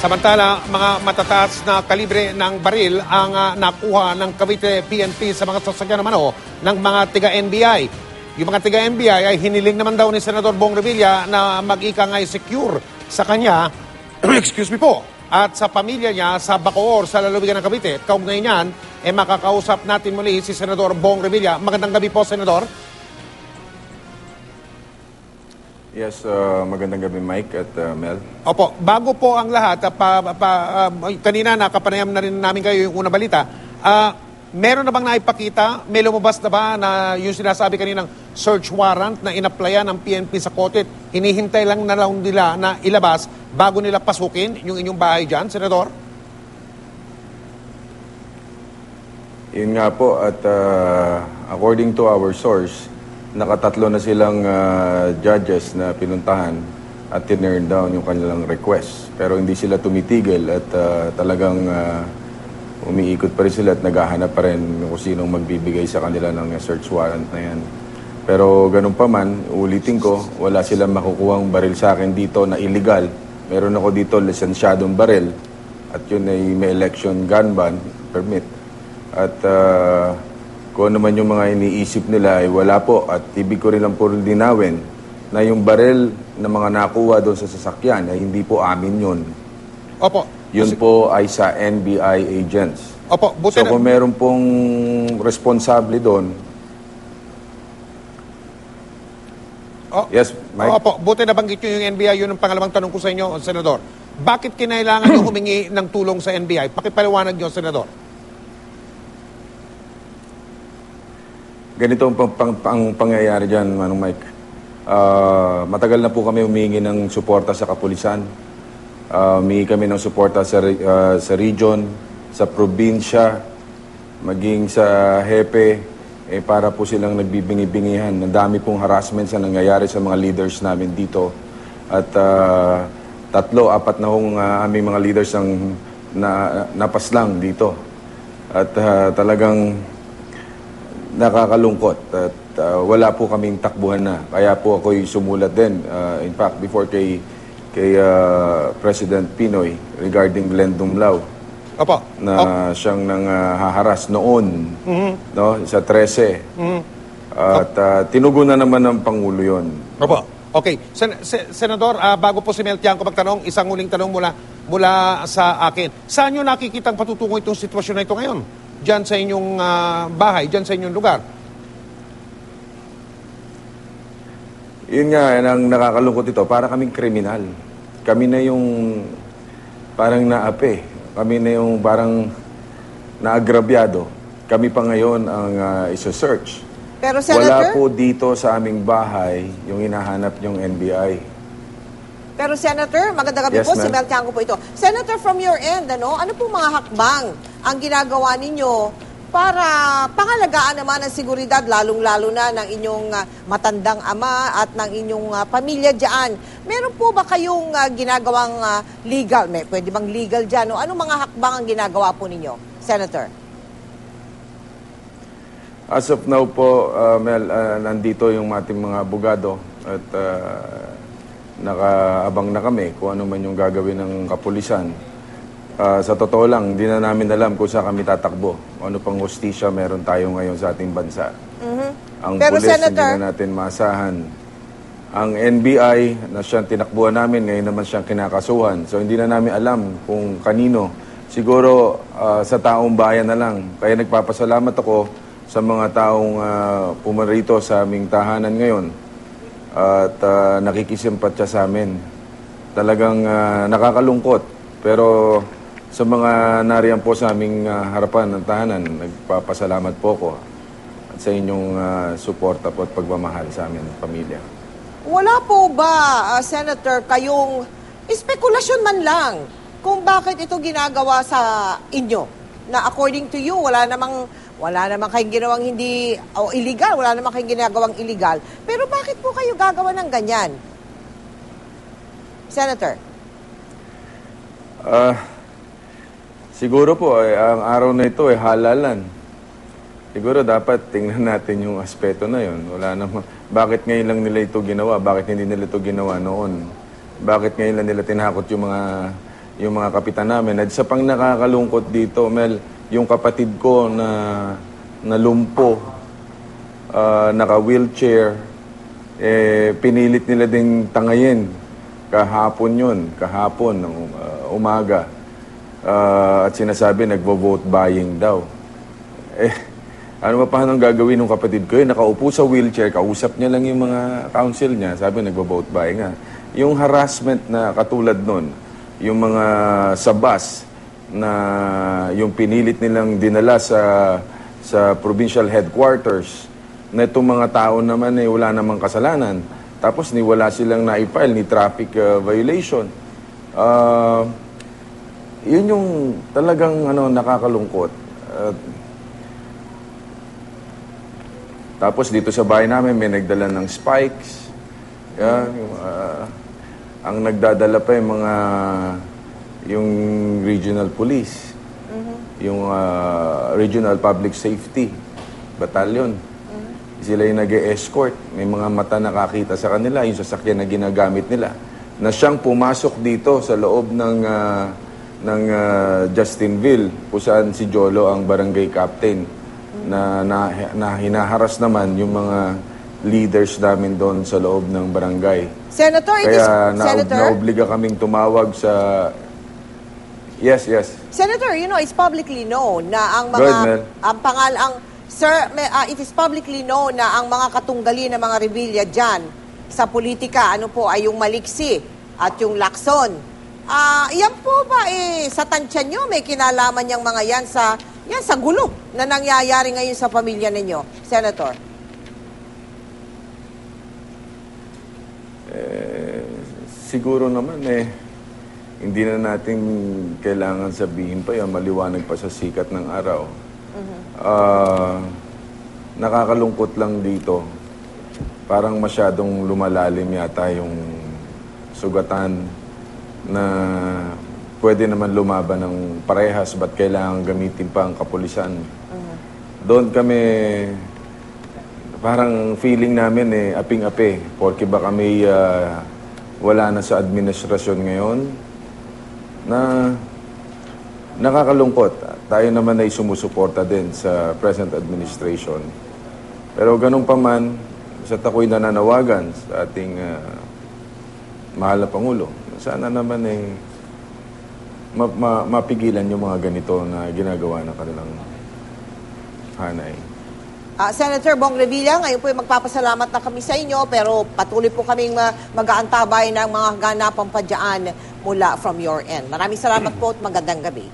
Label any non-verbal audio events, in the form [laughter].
Samantala, mga matataas na kalibre ng baril ang ah, nakuha ng Cavite PNP sa mga sasakyan naman oh, ng mga tiga-NBI. Yung mga tiga-NBI ay hiniling naman daw ni Senador Bong Revilla na mag-ika nga secure sa kanya, [clears throat] excuse me po, at sa pamilya niya sa Bacoor, sa lalawigan ng Cavite. Kaugnay niyan, eh makakausap natin muli si Senador Bong Revilla. Magandang gabi po, Senador. Yes, uh, magandang gabi Mike at uh, Mel. Opo, bago po ang lahat, ah, pa, pa, ah, kanina nakapanayam na rin namin kayo yung una balita, ah, meron na bang naipakita, may lumabas na ba na yung sinasabi kaninang search warrant na inaplayan ng PNP sa Kotit, hinihintay lang na lang nila na ilabas bago nila pasukin yung inyong bahay dyan, Senador? Yun nga po at uh, according to our source, nakatatlo na silang uh, judges na pinuntahan at tinurn down yung kanilang request. Pero hindi sila tumitigil at uh, talagang uh, umiikot pa rin sila at naghahanap pa rin kung sinong magbibigay sa kanila ng search warrant na yan. Pero ganun pa man, ulitin ko, wala silang makukuhang baril sa akin dito na illegal. Meron ako dito lisensyadong baril at yun ay may election gun ban permit. At uh, kung ano man yung mga iniisip nila ay wala po at ibig ko rin lang po linawin na yung baril na mga nakuha doon sa sasakyan ay hindi po amin yun. Opo. Yun po ay sa NBI agents. Opo, buti So na, kung meron pong responsable doon, Oh, Yes, Mike? Opo, buti nabanggit nyo yung NBI. Yun ang pangalawang tanong ko sa inyo, Senador. Bakit kinailangan nyo humingi ng tulong sa NBI? Pakipaliwanag nyo, Senador. Ganito ang pang, pang, pang pangyayari dyan, Manong Mike. Ah, matagal na po kami humingi ng suporta sa kapulisan. Uh, humingi kami ng suporta sa, ah, sa region, sa probinsya, maging sa hepe, eh, para po silang nagbibingi-bingihan. Ang dami pong harassment sa nangyayari sa mga leaders namin dito. At ah, tatlo, apat na hong ah, aming mga leaders ang na, napaslang dito. At ah, talagang nakakalungkot at uh, wala po kaming takbuhan na. Kaya po ako'y sumulat din, uh, in fact, before kay, kay uh, President Pinoy regarding Glenn Dumlao Opo. na siyang nang uh, haharas noon no, sa 13. At uh, tinugunan naman ng Pangulo yon. Opo. Okay. Sen- Se- Senador, ah, bago po si Mel Tiangco magtanong, isang huling tanong mula, mula sa akin. Saan nyo nakikitang patutungo itong sitwasyon na ito ngayon? Diyan sa inyong ah, bahay, diyan sa inyong lugar. Yun nga, yan ang nakakalungkot ito. Para kaming kriminal. Kami na yung parang naapi. Kami na yung parang naagrabyado. Kami pa ngayon ang uh, isa-search. Pero Wala Senator, po dito sa aming bahay yung hinahanap yung NBI. pero Senator, magandang gabi Yes, po, si ma'am. Mel Tiangco po ito. Senator, from your end, ano, ano po mga hakbang ang ginagawa ninyo para pangalagaan naman ang seguridad, lalong-lalo na ng inyong ah, matandang ama at ng inyong ah, pamilya dyan. Meron po ba kayong ah, ginagawang ah, legal, may, pwede bang legal dyan? O ano mga hakbang ang ginagawa po ninyo, Senator? As of now po, uh, Mel, uh, nandito yung ating mga abogado at uh, nakaabang na kami kung ano man yung gagawin ng kapulisan. Uh, sa totoo lang, hindi na namin alam kung saan kami tatakbo. Ano pang hostisya meron tayo ngayon sa ating bansa. Ang Pero, pulis, Senator- hindi na natin maasahan. Ang NBI, na siyang tinakbuhan namin, ngayon naman siyang kinakasuhan. So hindi na namin alam kung kanino. Siguro ah, sa taong bayan na lang. Kaya nagpapasalamat ako sa mga taong uh, pumarito sa aming tahanan ngayon at uh, nakikisimpatya sa amin. Talagang ah, nakakalungkot. Pero sa mga nariyan po sa aming ah, harapan ng tahanan, nagpapasalamat po ako at sa inyong ah, suporta po at pagmamahal sa amin, pamilya. Wala po ba, ah, Senator, kayong espekulasyon man lang kung bakit ito ginagawa sa inyo? Na according to you, wala namang wala namang kayong ginawang hindi o illegal, wala namang kayong ginagawang illegal. Pero bakit po kayo gagawa ng ganyan? Senator. Ah, siguro po, eh, ang araw na ito ay halalan. Siguro dapat tingnan natin yung aspeto na yun. Wala namang, bakit ngayon lang nila ito ginawa? Bakit hindi nila ito ginawa noon? Bakit ngayon lang nila tinakot yung mga yung mga kapitan namin. At sa pang nakakalungkot dito, Mel, yung kapatid ko na nalumpo, ah, naka-wheelchair, eh, pinilit nila ding tangayin. Kahapon yun, kahapon ng ah, umaga. Ah, at sinasabi, nagvo-vote buying daw. Eh, ano pa paano gagawin ng kapatid ko? Eh, nakaupo sa wheelchair, kausap niya lang yung mga council niya. Sabi, nagvo-vote buying nga. Yung harassment na katulad nun, yung mga sa bus na yung pinilit nilang dinala sa sa provincial headquarters na itong mga tao naman eh wala namang kasalanan. Tapos ni wala silang na-file ni traffic uh, violation. Ah, yun yung talagang ano nakakalungkot. At tapos dito sa bahay namin may nagdala ng spikes. Yeah, ah, ang nagdadala pa yung mga yung regional police, yung ah, regional public safety battalion. Sila yung nag escort May mga mata nakakita sa kanila, yung sasakyan na ginagamit nila. Na siyang pumasok dito sa loob ng ah, ng ah, Justinville, kung saan si Jolo ang barangay captain na, na, na hinaharas naman yung mga leaders namin doon sa loob ng barangay. Senator, it is, Kaya na, Senator, naobliga kaming tumawag sa... Yes, yes. Senator, you know, it's publicly known na ang mga ahead, Mel. ang pangal ang sir, may, ah, it is publicly known na ang mga katunggali ng mga rebellion diyan sa politika, ano po ay yung maliksi at yung lakson. Ah, yan po ba eh sa tansya nyo may kinalaman yang mga yan sa yan sa gulo na nangyayari ngayon sa pamilya ninyo, Senator? Siguro naman eh, hindi na natin kailangan sabihin pa yan, maliwanag pa sa sikat ng araw. Ah, nakakalungkot lang dito. Parang masyadong lumalalim yata yung sugatan na pwede naman lumaban ng parehas, ba't kailangan gamitin pa ang kapulisan? Doon kami, parang feeling namin eh, aping-api. Porque baka may ah, wala na sa administrasyon ngayon na nakakalungkot. Tayo naman ay sumusuporta din sa present administration. Pero ganun pa man, sa takoy nananawagan sa ating ah, mahal na Pangulo, sana naman ay ma- ma- mapigilan yung mga ganito na ginagawa ng kanilang hanay. Ah, Senator Bong Revilla, ngayon po ay magpapasalamat na kami sa inyo pero patuloy po kaming ma- mag-aantabay ng mga ganapang padyaan mula from your end. Maraming salamat [clears throat] po at magandang gabi.